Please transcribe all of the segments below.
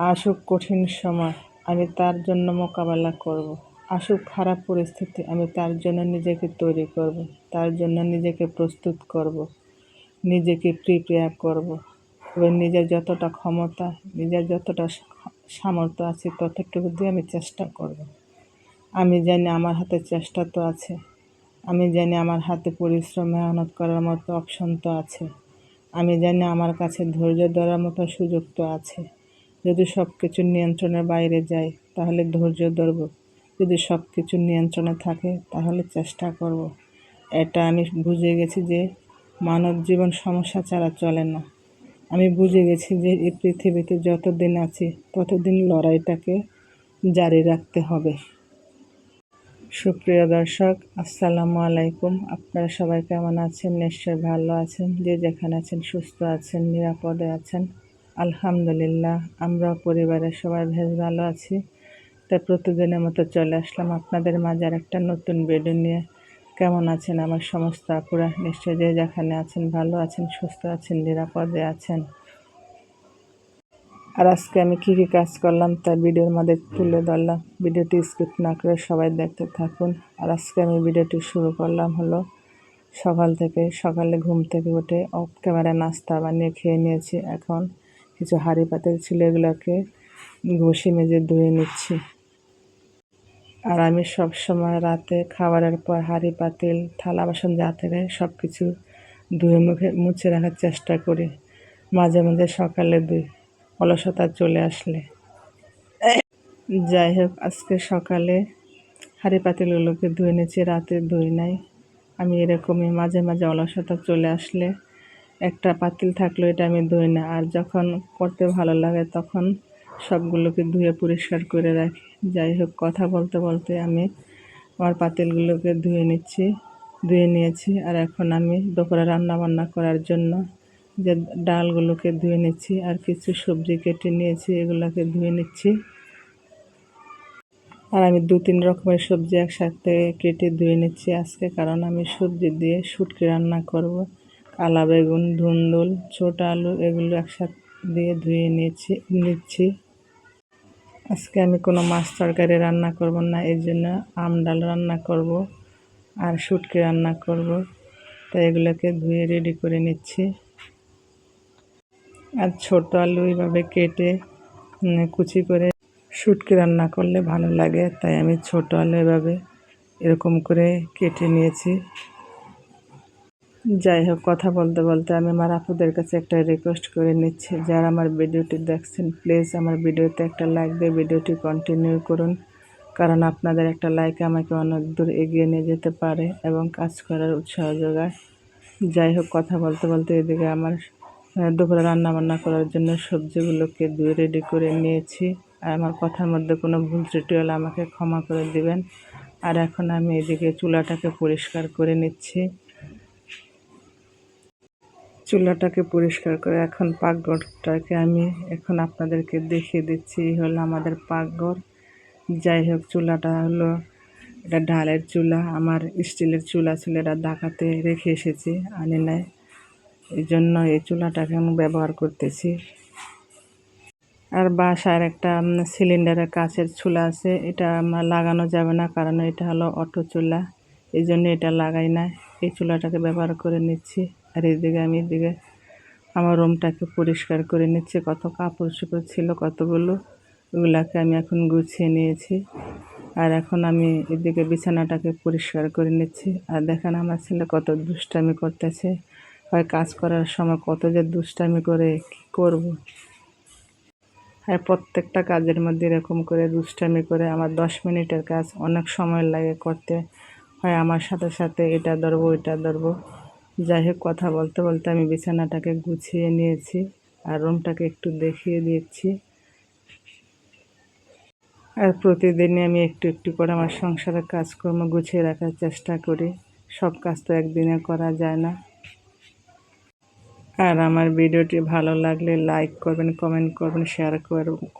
আসুক কঠিন সময়, আমি তার জন্য মোকাবেলা করব। আসুক খারাপ পরিস্থিতি, আমি তার জন্য নিজেকে তৈরি করব। তার জন্য নিজেকে প্রস্তুত করব। নিজেকে প্রিপেয়ার করব। এবং নিজের যতটা ক্ষমতা, নিজের যতটা সামর্থ্য আছে ততটুকু দিয়ে আমি চেষ্টা করব। আমি জানি আমার হাতে চেষ্টা তো আছে আমি জানি আমার হাতে পরিশ্রম, মেহনত করার মতো অপশন তো আছে আমি জানি আমার কাছে ধৈর্য ধরার মতো সুযোগ তো আছে যদি সব কিছু নিয়ন্ত্রণের বাইরে যায়, তাহলে ধৈর্য ধরব। যদি সব কিছু নিয়ন্ত্রণে থাকে, তাহলে চেষ্টা করব। এটা আমি বুঝে গেছি যে মানব জীবন সমস্যা ছাড়া চলে না। আমি বুঝে গেছি যে এই পৃথিবীতে যতদিন আছি, ততদিন লড়াইটাকে জারি রাখতে হবে। সুপ্রিয় দর্শক, আসসালামু আলাইকুম। আপনারা সবাই কেমন আছেন? নিশ্চয় ভালো আছেন। যে যেখানে আছেন, সুস্থ আছেন, নিরাপদে আছেন। আলহামদুলিল্লাহ, আমরা পরিবারের সবাই বেশ ভালো আছি। তাই প্রতিদিনের মতো চলে আসলাম আপনাদের মাঝে একটা নতুন ভিডিও নিয়ে। কেমন আছেন আমার সমস্ত আপুরা? নিশ্চয় যে যেখানে আছেন ভালো আছেন, সুস্থ আছেন, নিরাপদে আছেন। আর আজকে আমি কী কী কাজ করলাম তা ভিডিওর মধ্যে তুলে ধরলাম। ভিডিওটি স্কিপ না করে সবাই দেখতে থাকুন। আর আজকে আমি ভিডিওটি শুরু করলাম হলো সকাল থেকে, সকালে ঘুম থেকে উঠে অফ ক্যামেরা নাস্তা বানিয়ে খেয়ে নিয়েছি। এখন কিছু হাঁড়ি পাতিল ছিল এগুলোকে ঘষি মেজে ধুয়ে নিচ্ছি। আর আমি সব সময় রাতে খাবারের পর হাঁড়ি, পাতিল, থালা, বাসন যা সব কিছু ধুয়ে মুখে, মুছে রাখার চেষ্টা করি। মাঝে মাঝে সকালে ধুই অলসতা চলে আসলে। যাই হোক, আজকে সকালে হাঁড়ি পাতিলগুলোকে ধুয়ে নিয়েছি রাতে ধুই নাই। আমি এরকমই মাঝে মাঝে অলসতা চলে আসলে। একটা পাতিল থাকল এটা আমি ধুই না। আর যখন করতে ভালো লাগে তখন সবগুলোকে ধুয়ে পরিষ্কার করে রাখি। যাই হোক, কথা বলতে বলতে আমি আমার পাতিলগুলোকে ধুয়ে নিচ্ছি, ধুয়ে নিয়েছি। আর এখন আমি দুপুরে রান্না বান্না করার জন্য যে ডালগুলোকে ধুয়ে নিচ্ছি আর কিছু সবজি কেটে নিয়েছি, এগুলোকে ধুয়ে নিচ্ছি। আর আমি দু তিন রকমের সবজি একসাথে কেটে ধুয়ে নিচ্ছি আজকে, কারণ আমি সবজি দিয়ে শুটকি রান্না করব। কালা বেগুন, ধুন্দুল, ছোট আলু এগুলো একসাথে দিয়ে ধুয়ে নিয়েছি, নিচ্ছি। আজকে আমি কোনো মাছ তরকারি রান্না করব না এই জন্য আম ডাল রান্না করব আর শুটকি রান্না করব। তাই এগুলোকে ধুয়ে রেডি করে নিচ্ছি। আর ছোট আলু এইভাবে কেটে কুচি করে শুটকি রান্না করলে ভালো লাগে। তাই আমি ছোট আলু এভাবে এরকম করে কেটে নিয়েছি। যাই হোক, কথা বলতে বলতে আমি আমার আপুদের কাছে একটা রিকোয়েস্ট করে নিচ্ছি। যারা আমার ভিডিওটি দেখছেন প্লিজ আমার ভিডিওতে একটা লাইক দিয়ে ভিডিওটি কন্টিনিউ করুন। কারণ আপনাদের একটা লাইক আমাকে অনেক দূর এগিয়ে নিয়ে যেতে পারে এবং কাজ করার উৎসাহ যোগায়। যাই হোক, কথা বলতে বলতে এদিকে আমার দুপুরে রান্না বান্না করার জন্য সবজিগুলোকে ধুয়ে রেডি করে নিয়েছি। আর আমার কথার মধ্যে কোনো ভুল ত্রুটি হলে আমাকে ক্ষমা করে দিবেন। আর এখন আমি এদিকে চুলাটাকে পরিষ্কার করে নিচ্ছি। চুলাটাকে পরিষ্কার করে এখন পাকঘরটাকে আমি এখন আপনাদেরকে দেখিয়ে দিচ্ছি, এই হলো আমাদের পাকঘর। যাই হোক, চুলাটা হলো এটা ঢালের চুলা, আমার স্টিলের চুলা ছিল, এটা ঢাকাতে রেখে এসেছি আনি নাই এই জন্য এই চুলাটাকে আমি ব্যবহার করতেছি। আর বাসার একটা সিলিন্ডারের কাছের চুলা আছে, এটা আমার লাগানো যাবে না, কারণ এটা হলো অটো চুলা, এই জন্য এটা লাগাই না এই চুলাটাকে ব্যবহার করে নিচ্ছি। আর এদিকে আমি এদিকে আমার রুমটাকে পরিষ্কার করে নিচ্ছি। কত কাপড় চোপড় ছিল, কতগুলো ওগুলাকে আমি এখন গুছিয়ে নিয়েছি। আর এখন আমি এদিকে বিছানাটাকে পরিষ্কার করে নিচ্ছি। আর দেখেন আমার ছেলে কত দুষ্টামি করতেছে। হয় কাজ করার সময় কত যে দুষ্টামি করে, কী করব। আর প্রত্যেকটা কাজের মধ্যে এরকম করে দুষ্টামি করে আমার দশ মিনিটের কাজ অনেক সময় লাগে করতে। হয় আমার সাথে সাথে এটা ধরবো এটা ধরবো। যাই হোক, কথা বলতে বলতে আমি বিছানাটাকে গুছিয়ে নিয়েছি আর রুমটাকে একটু দেখিয়ে দিচ্ছি আর প্রতিদিনই আমি একটু একটু করে আমার সংসারের কাজকর্ম গুছিয়ে রাখার চেষ্টা করি। সব কাজ তো একদিনে করা যায় না। আর আমার ভিডিওটি ভালো লাগলে লাইক করবেন, কমেন্ট করবেন, শেয়ার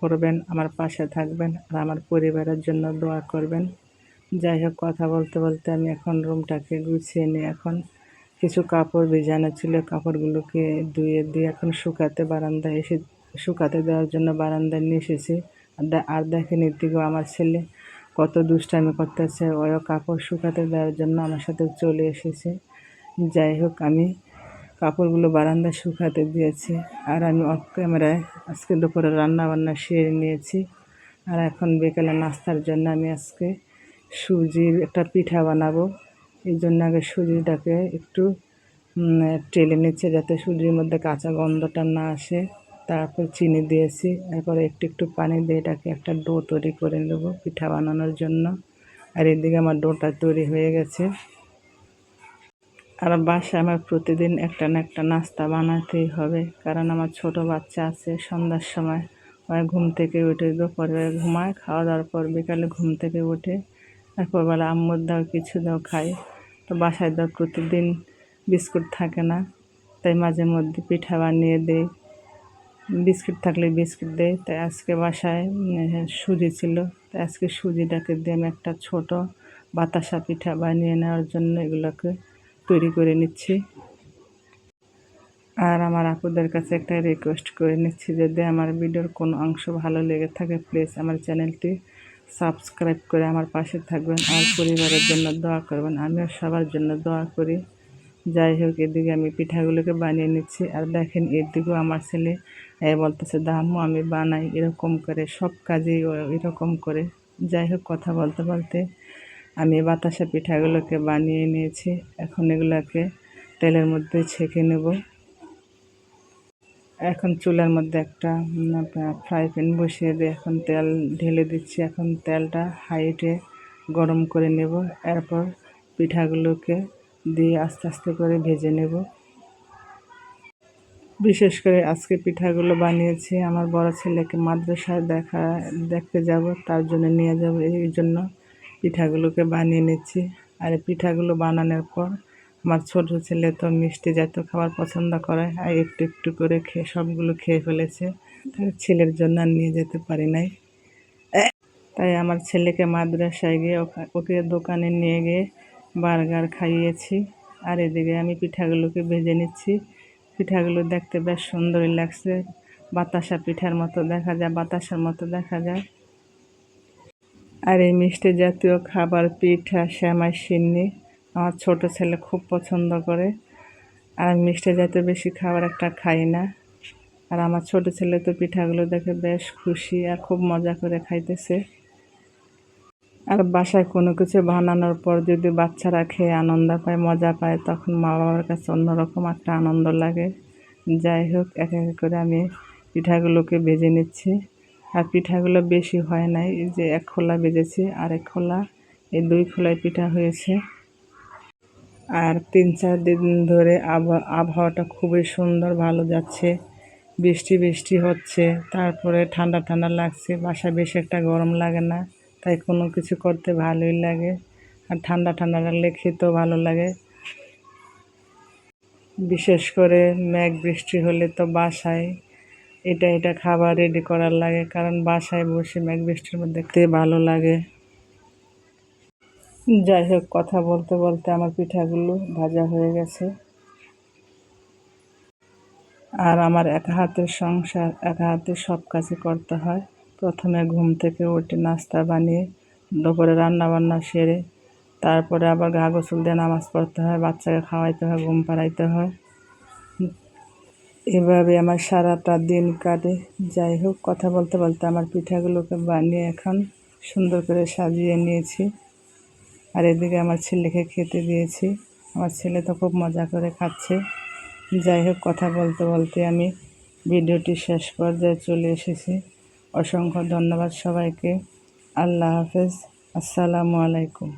করবেন, আমার পাশে থাকবেন আর আমার পরিবারের জন্য দোয়া করবেন। যাই হোক, কথা বলতে বলতে আমি এখন রুমটাকে গুছিয়ে নিই এখন। কিছু কাপড় ভিজানো ছিল, কাপড়গুলোকে ধুয়ে দিয়ে এখন শুকাতে বারান্দায় এসে, শুকাতে দেওয়ার জন্য বারান্দায় নিয়ে এসেছি। আর দে- আর দেখেন এদিকেও আমার ছেলে কত দুষ্টামি করতেছে। ওও কাপড় শুকাতে দেওয়ার জন্য আমার সাথে চলে এসেছে। যাই হোক, আমি কাপড়গুলো বারান্দায় শুকাতে দিয়েছি। আর আমি অফ ক্যামেরায় আজকে দুপুরে রান্না বান্না সেরে নিয়েছি। আর এখন বিকেলে নাস্তার জন্য আমি আজকে সুজির একটা পিঠা বানাবো। এই জন্য আগে সুজিটাকে একটু টেলে নিচ্ছে যাতে সুজির মধ্যে কাঁচা গন্ধটা না আসে। তারপর চিনি দিয়েছি। এরপরে একটু একটু পানি দিয়ে এটাকে একটা ডো তৈরি করে নেব পিঠা বানানোর জন্য। আর এদিকে আমার ডোটা তৈরি হয়ে গেছে। আর বাসায় আমার প্রতিদিন একটা না একটা নাস্তা বানাতেই হবে। কারণ আমার ছোট বাচ্চা আছে সন্ধ্যার সময়। ওরা ঘুম থেকে উঠে দুপুরে ঘুমায়, খাওয়া দাওয়ার পর বিকালে ঘুম থেকে উঠে, তারপর বেলা আম্মুর দাও, কিছু দাও, খাই। তো বাসায় দাও প্রতিদিন বিস্কুট থাকে না। তাই মাঝে মধ্যে পিঠা বানিয়ে দেই। বিস্কিট থাকলে বিস্কিট দেয় তাই আজকে বাসায় সুজি ছিল। তাই আজকে সুজিটাকে দিয়ে আমি একটা ছোট বাতাসা পিঠা বানিয়ে নেওয়ার জন্য এগুলোকে তৈরি করে নিচ্ছি। আর আমার আপুদের কাছে একটা রিকোয়েস্ট করে নিচ্ছি যদি আমার ভিডিওর কোনো অংশ ভালো লেগে থাকে প্লিজ আমার চ্যানেলটি সাবস্ক্রাইব করে আমার পাশে থাকবেন আর পরিবারের জন্য দোয়া করবেন। আমিও সবার জন্য দোয়া করি। যাই হোক, এদিকে আমি পিঠাগুলোকে বানিয়ে নিচ্ছি। আর দেখেন, এদিকেও আমার ছেলে এ বলতেছে দামও আমি বানাই এরকম করে, সব কাজেই এরকম করে। যাই হোক, কথা বলতে বলতে আমি বাতাসা পিঠাগুলোকে বানিয়ে নিয়েছি। এখন এগুলোকে তেলের মধ্যে ছেঁকে নেব। এখন চুলার মধ্যে একটা ফ্রাই প্যান বসিয়ে দিয়ে এখন তেল ঢেলে দিচ্ছি। এখন তেলটা হাইটে গরম করে নেব। এরপর পিঠাগুলোকে দিয়ে আস্তে আস্তে করে ভেজে নেব। বিশেষ করে আজকে পিঠাগুলো বানিয়েছি। আমার বড় ছেলেকে মাদ্রাসায় দেখা, দেখতে যাব, তার জন্য নিয়ে যাব। এই জন্য পিঠাগুলোকে বানিয়ে নিচ্ছি। আর পিঠাগুলো বানানোর পর আমার ছোট ছেলে তো মিষ্টি জাতীয় খাবার পছন্দ করে, আর একটু একটু করে খেয়ে সবগুলো খেয়ে ফেলেছে। ছেলের জন্য আর নিয়ে যেতে পারি নাই। তাই আমার ছেলেকে মাদ্রাসায় গিয়ে ওকে দোকানে নিয়ে গিয়ে বার্গার খাইয়েছি। আর এদিকে আমি পিঠাগুলোকে ভেজে নিচ্ছি। পিঠাগুলো দেখতে বেশ সুন্দরই লাগছে। বাতাসা পিঠার মতো দেখা যায়, বাতাসার মতো দেখা যায়। আর এই মিষ্টি জাতীয় খাবার, পিঠা, শ্যামাই, সিন্নি আমার ছোট ছেলে খুব পছন্দ করে। আর আমি মিষ্টি জাতীয় বেশি খাবার একটা খাই না। আর আমার ছোট ছেলে তো পিঠাগুলো দেখে বেশ খুশি আর খুব মজা করে খাইতেছে। আর বাসায় কোনো কিছু বানানোর পর যদি বাচ্চারা খেয়ে আনন্দ পায়, মজা পায়, তখন মা বাবার কাছে অন্যরকম একটা আনন্দ লাগে। যাই হোক, এক এক করে আমি পিঠাগুলোকে বেজে নিচ্ছি। আর পিঠাগুলো বেশি হয় নাই যে এক খোলা ভেজেছি আর এক খোলা, এই দুই খোলায় পিঠা হয়েছে। আর তিন চার দিন ধরে আবহাওয়া আবহাওয়াটা খুবই সুন্দর, ভালো যাচ্ছে। বৃষ্টি বৃষ্টি হচ্ছে। তারপরে ঠান্ডা ঠান্ডা লাগছে। বাসায় বেশি একটা গরম লাগে না। তাই কোনো কিছু করতে ভালোই লাগে। আর ঠান্ডা ঠান্ডা লাগলে খেতেও ভালো লাগে। বিশেষ করে মেঘ বৃষ্টি হলে তো বাসায় এটা এটা খাবার রেডি করার লাগে। কারণ বাসায় বসে মেঘ বৃষ্টির মধ্যে দেখতে ভালো লাগে। যাই হোক, কথা বলতে বলতে আমার পিঠাগুলো ভাজা হয়ে গেছে। আর আমার এক হাতের সংসার, এক হাতে সব কাজই করতে হয়। প্রথমে ঘুম থেকে উঠে নাস্তা বানিয়ে, দুপুরে রান্না বান্না সেরে, তারপরে আবার গা গোসল দিয়ে নামাজ পড়তে হয়, বাচ্চাকে খাওয়াইতে হয়, ঘুম পাড়াইতে হয়। এভাবে আমার সারাটা দিন কাটে। যাই হোক, কথা বলতে বলতে আমার পিঠাগুলোকে বানিয়ে এখন সুন্দর করে সাজিয়ে নিয়েছি। আর এদিকে আমার ছেলেকে খেতে দিয়েছি। আমার ছেলে তো খুব মজা করে খাচ্ছে। যাই হোক, কথা বলতে বলতে আমি ভিডিওটি শেষ পর্যায়ে চলে এসেছি। অসংখ্য ধন্যবাদ সবাইকে। আল্লাহ হাফেজ। আসসালামু আলাইকুম।